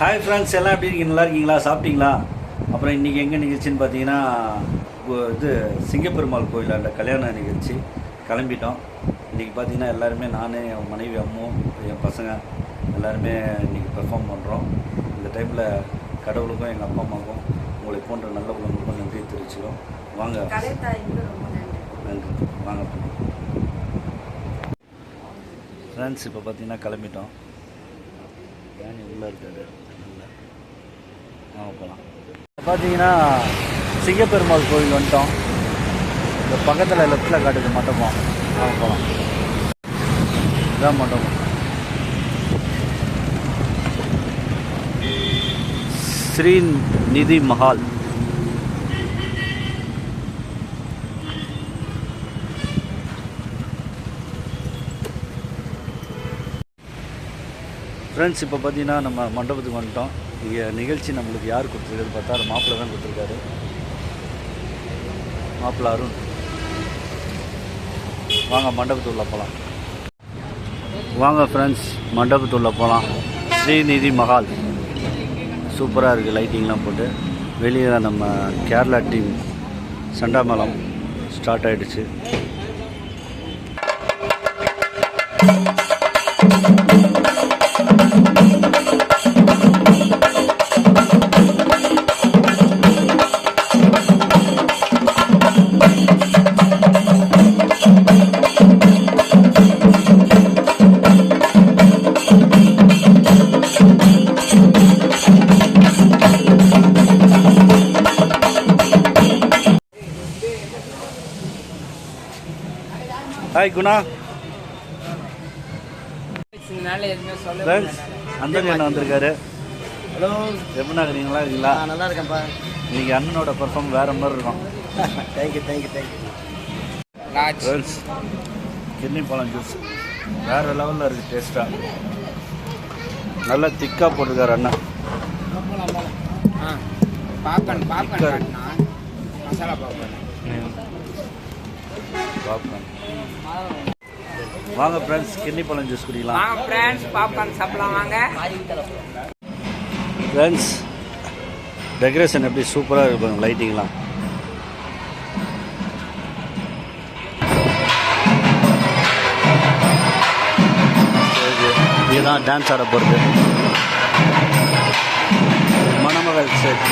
Hi friends எல்லாம் எப்படி இருக்கீங்க? நல்லா இருக்கீங்களா? சாப்பிட்டீங்களா? அப்புறம் இன்றைக்கி எங்கே நிகழ்ச்சின்னு பார்த்தீங்கன்னா இது சிங்கப்பெருமாள் கோயில் அந்த கல்யாண நிகழ்ச்சி. கிளம்பிட்டோம். இன்றைக்கி பார்த்தீங்கன்னா எல்லாருமே நான் என் மனைவி அம்மும் என் பசங்க எல்லாருமே இன்றைக்கி பெர்ஃபார்ம் பண்ணுறோம் இந்த டைமில் கடவுளுக்கும் எங்கள் அப்பா அம்மாவுக்கும் உங்களை போன்ற நல்ல உள்ளவங்களுக்கும் நன்றி தெரிவிச்சுக்கிறோம். வாங்க. நன்றி. நன்றி வாங்க. ஃப்ரெண்ட்ஸ் இப்போ பார்த்தீங்கன்னா கிளம்பிட்டோம். யானி உள்ளே இருக்காரு நல்லா போகலாம் பார்த்தீங்கன்னா சிங்கப்பெருமாள் கோவில் வந்துட்டோம். இந்த பக்கத்தில் லெஃப்டில் காட்டுது மண்டபம். வாங்க போகலாம் இதான் மண்டபம். ஸ்ரீ நிதி மஹால். ஃப்ரெண்ட்ஸ் இப்போ பார்த்தீங்கன்னா நம்ம மண்டபத்துக்கு வந்துட்டோம். இங்கே நிகழ்ச்சி நம்மளுக்கு யார் கொடுத்துருக்காரு பார்த்தா மாப்பிள்ளை தான் கொடுத்துருக்காரு. மாப்பிள்ள அருண். வாங்க மண்டபத்துள்ள போகலாம் வாங்க ஃப்ரெண்ட்ஸ் மண்டபத்துள்ள போகலாம் ஸ்ரீநிதி மஹால். சூப்பராக இருக்குது லைட்டிங்லாம் போட்டு. வெளியே நம்ம கேரளா டீம் சண்டாமலம் ஸ்டார்ட் ஆகிடுச்சு ஹாய் குணா அந்தன் அண்ணன் வந்திருக்காரு? ஹலோ எப்படின்னா இருக்கீங்களா? இருக்கீங்களா? நான் நல்லா இருக்கேன்ப்பா. இன்னைக்கு அண்ணனோட பெர்ஃபார்ம் வேற மாதிரி இருக்கும். Thank you thank you thank you kidney பழம் ஜூஸ் வேற லெவலில் இருக்குது டேஸ்ட்டாக நல்லா திக்காக போட்டிருக்காரு அண்ணன். Chicken. காட்டினா மசாலா பாப்கார்ன் பாப்கார்ன் வாங்க ஃப்ரெண்ட்ஸ் கிட்னி பழம் ஜூஸ் குடிக்கலாம். வாங்க ஃப்ரெண்ட்ஸ் பாப்கார்ன் சாப்பிடலாம் வாங்க. ஃப்ரெண்ட்ஸ் டெக்கரேஷன் எப்படி சூப்பராக இருக்கும் லைட்டிங்லாம் இதுதான் டான்ஸ் ஆட போகிறது மணமகள் ஸ்டேஜ்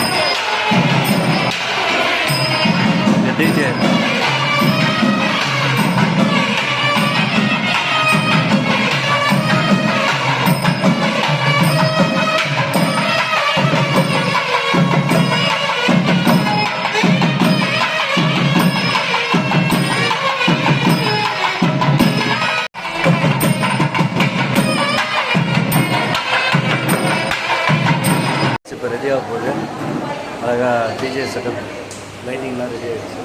அழகாக டிஜே செட்டப் லைட்டிங்லாம் ரெடி ஆகிடுச்சு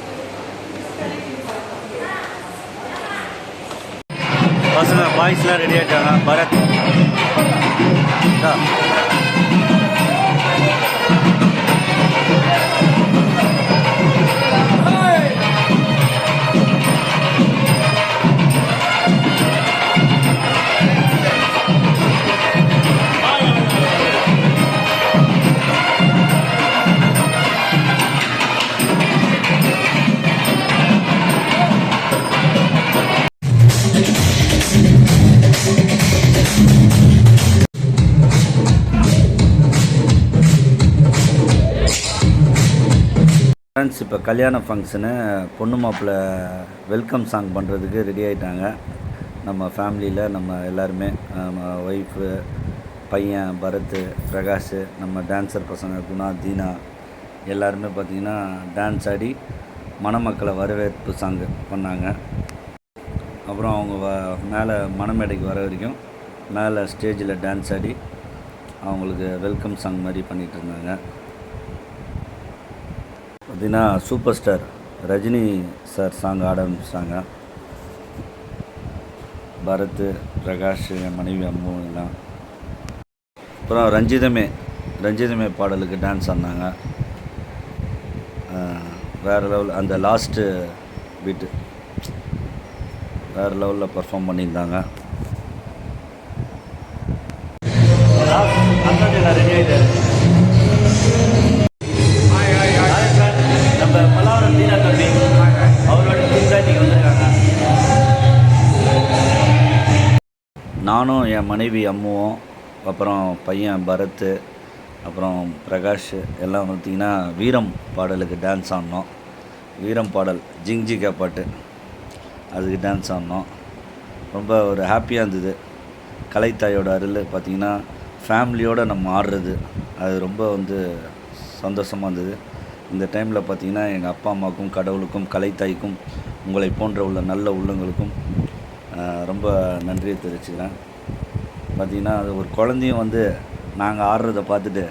பசங்க பாய்ஸ்லாம் ரெடி ஆகிட்டாங்க பரத். ஃப்ரெண்ட்ஸ் இப்போ கல்யாண ஃபங்க்ஷனு பொண்ணு மாப்பிள்ளை வெல்கம் சாங் பண்ணுறதுக்கு ரெடி ஆகிட்டாங்க நம்ம ஃபேமிலியில் நம்ம எல்லாருமே நம்ம ஒய்ஃபு பையன் பரத் பிரகாஷ் நம்ம டான்ஸர் பசங்க குணா தீனா எல்லாருமே பார்த்திங்கன்னா டான்ஸ் ஆடி மணமக்களை வரவேற்பு சாங்கு பண்ணாங்க. அப்புறம் அவங்க வ மேலே மணமேடைக்கு வர வரைக்கும் மேலே ஸ்டேஜில் டான்ஸ் ஆடி அவங்களுக்கு வெல்கம் சாங் மாதிரி பண்ணிகிட்டு இருந்தாங்க. அப்படின்னா super star Rajini sir song ஆட ஆரம்பிச்சிட்டாங்க பரத் பிரகாஷ் என் மனைவி அம்மு எல்லாம். அப்புறம் ரஞ்சிதமே ரஞ்சிதமே பாடலுக்கு டான்ஸ் ஆடினாங்க. வேறு லெவல் அந்த லாஸ்ட்டு பீட்டு வேறு லெவலில் பர்ஃபார்ம் பண்ணியிருந்தாங்க. ரெடி ஆகிட்டாரு நம்ம தம்பி. அவரோட டீம் வந்திருக்காங்க. நானும் என் மனைவி அம்முவும் அப்புறம் பையன் பரத் அப்புறம் பிரகாஷ் எல்லாம் பார்த்தீங்கன்னா வீரம் பாடலுக்கு டான்ஸ் ஆடினோம் வீரம் பாடல் ஜிங்ஜிகா பாட்டு. அதுக்கு டான்ஸ் ஆடினோம் ரொம்ப ஒரு ஹாப்பியாக இருந்தது. கலைத்தாயோட அருள் பார்த்திங்கன்னா ஃபேமிலியோடு நம்ம ஆடுறது அது ரொம்ப வந்து சந்தோஷமாக இருந்தது. இந்த டைமில் பார்த்திங்கன்னா எங்கள் அப்பா அம்மாவுக்கும் கடவுளுக்கும் கலைத்தாய்க்கும் உங்களை போன்ற உள்ள நல்ல உள்ளங்களுக்கும் ரொம்ப நன்றியை தெரிவிச்சுக்கிறேன். பார்த்திங்கன்னா அது ஒரு குழந்தையும் வந்து நாங்கள் ஆடுறதை பார்த்துட்டு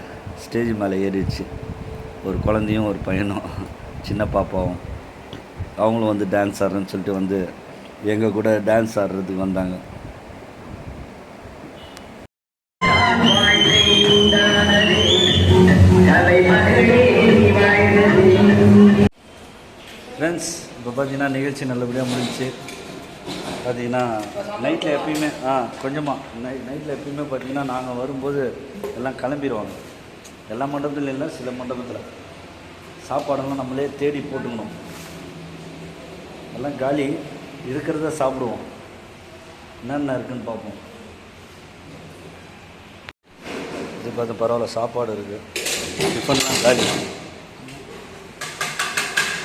ஸ்டேஜ் மேலே ஏறிடுச்சு. ஒரு குழந்தையும் ஒரு பையனும் சின்ன பாப்பாவும் அவங்களும் வந்து டான்ஸ் ஆடுறேன்னு சொல்லிட்டு வந்து எங்கள் கூட டான்ஸ் ஆடுறதுக்கு வந்தாங்க. ஃப்ரெண்ட்ஸ் இப்போ பார்த்தீங்கன்னா நிகழ்ச்சி நல்லபடியாக முடிஞ்சிச்சு. பார்த்தீங்கன்னா நைட்டில் எப்பயுமே ஆ கொஞ்சமாக நை நைட்டில் எப்பயுமே பார்த்தீங்கன்னா நாங்கள் வரும்போது எல்லாம் கிளம்பிடுவாங்க எல்லா மண்டபத்துலையும் இல்லை சில மண்டபத்தில். சாப்பாடெல்லாம் நம்மளே தேடி போட்டுக்கணும். எல்லாம் காலி இருக்கிறத சாப்பிடுவோம். என்னென்ன இருக்குன்னு பார்ப்போம். இது பார்த்து பரவாயில்ல சாப்பாடு இருக்குது டிஃபன்லாம் காலி.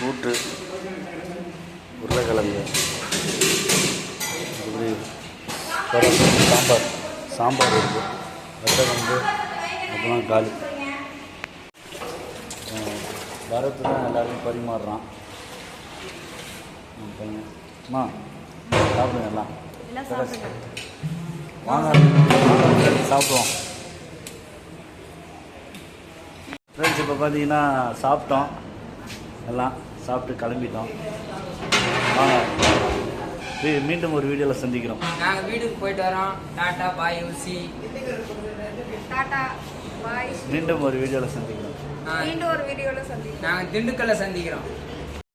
கூட்டு. உருளைக்கிழங்கு. இப்படி சாம்பார். சாம்பார் இருக்குது வெட்டக்கிழங்கு அப்புறம் காலி. அஹ் பரத் தான் எல்லாருக்கும் பரிமாறுறான். பையன். அம்மா சாப்பிடுங்க எல்லாம். வாங்க, சாப்பிடுவோம். ஃப்ரெண்ட்ஸ் இப்போ பார்த்தீங்கன்னா சாப்பிட்டோம். எல்லாம் சாப்பிட்டு கிளம்பிட்டோம். வாங்க மீண்டும் ஒரு வீடியோவில் சந்திக்கிறோம். நாங்கள் வீட்டுக்கு போயிட்டு வரோம். டாட்டா பாய் ஊசி. டாடா பாய். மீண்டும் ஒரு வீடியோவில் சந்திக்கிறோம். மீண்டும் ஒரு வீடியோவில் சந்திப்போம் நாங்கள் திண்டுக்கல்ல சந்திக்கிறோம்.